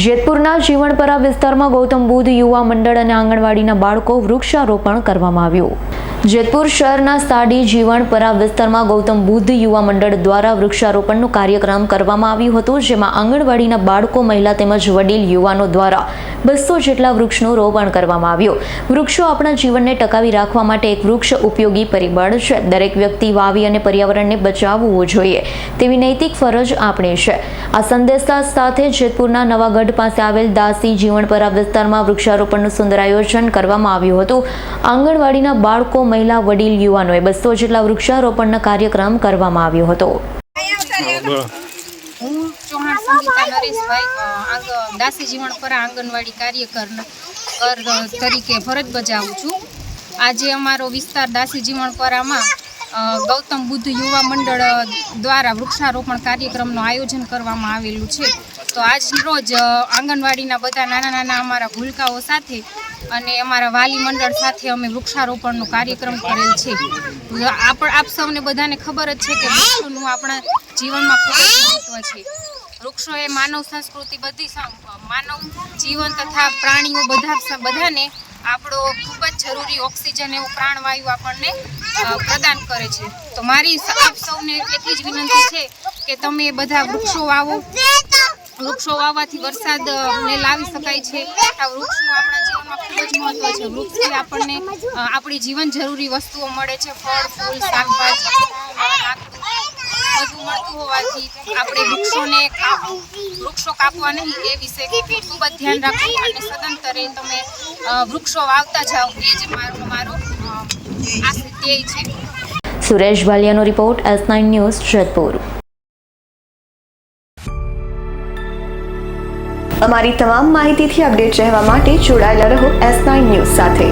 જેતપુરના જીવણપરા વિસ્તારમાં ગૌતમ બુદ્ધ યુવા મંડળ અને આંગણવાડીના બાળકો વૃક્ષારોપણ કરવામાં આવ્યું. જેતપુર શહેરના સાડી જીવણપરા વિસ્તારમાં ગૌતમ બુદ્ધ યુવા મંડળ દ્વારા વૃક્ષારોપણનો કાર્યક્રમ કરવામાં આવ્યું હતું, જેમાં આંગણવાડીના બાળકો, મહિલા તેમજ વડીલ યુવાનો દ્વારા બસો જેટલા વૃક્ષનું રોપણ કરવામાં આવ્યું. વૃક્ષો આપણા જીવનને ટકાવી રાખવા માટે એક વૃક્ષ ઉપયોગી પરિબળ છે. દરેક વ્યક્તિ વાવી અને પર્યાવરણને બચાવવું જોઈએ તેવી નૈતિક ફરજ આપણી છે. આ સંદેશા સાથે જેતપુરના નવાગઢ પાસે આવેલ દાસી જીવણપરા વિસ્તારમાં વૃક્ષારોપણનું સુંદર આયોજન કરવામાં આવ્યું હતું. આંગણવાડીના બાળકો મહિલા વડીલ યુવાનોએ બસો જેટલા વૃક્ષારોપણનો કાર્યક્રમ કરવામાં આવ્યો હતો. સંગીતા નરેશભાઈ આંગ દાસી જીવણપરા આંગણવાડી કાર્યકર કર તરીકે ફરજ બજાવું છું. આજે અમારો વિસ્તાર દાસી જીવણપરામાં ગૌતમ બુદ્ધ યુવા મંડળ દ્વારા વૃક્ષારોપણ કાર્યક્રમનું આયોજન કરવામાં આવેલું છે. તો આજ રોજ આંગણવાડીના બધા નાના નાના અમારા ભૂલકાઓ સાથે અને અમારા વાલી મંડળ સાથે અમે વૃક્ષારોપણનો કાર્યક્રમ કરેલ છે. આપ આપ સૌને બધાને ખબર જ છે કે વૃક્ષોનું આપણા જીવનમાં ખૂબ જ મહત્વ છે. વૃક્ષો એ માનવ સંસ્કૃતિ બધી માનવ જીવન તથા પ્રાણીઓ બધા બધાને આપણો ખૂબ જ જરૂરી ઓક્સિજન એવું પ્રાણવાયુ આપણને પ્રદાન કરે છે તો મારી આપ સૌને એટલી જ વિનંતી છે કે તમે બધા વૃક્ષો વાવો વૃક્ષો વાવવાથી વરસાદ ને લાવી શકાય છે આ વૃક્ષનું આપણા જીવનમાં ખૂબ જ મહત્વ છે વૃક્ષથી આપણને આપણી જીવન જરૂરી વસ્તુઓ મળે છે ફળ ફૂલ શાકભાજી મળતું હોવાથી આપણે વૃક્ષોને વૃક્ષો કાપવા નહીં, એ વિશે ખૂબ જ ધ્યાન રાખવું અને સદંતરે તમે વૃક્ષો વાવતા જાઓ, એ જ મારો મારો ધ્યેય છે. Suresh ભાલિયાનો report S nine news Jetpur. અમારી તમામ માહિતીથી અપડેટ રહેવા માટે જોડાયેલા રહો એસ નાઇન ન્યૂઝ સાથે.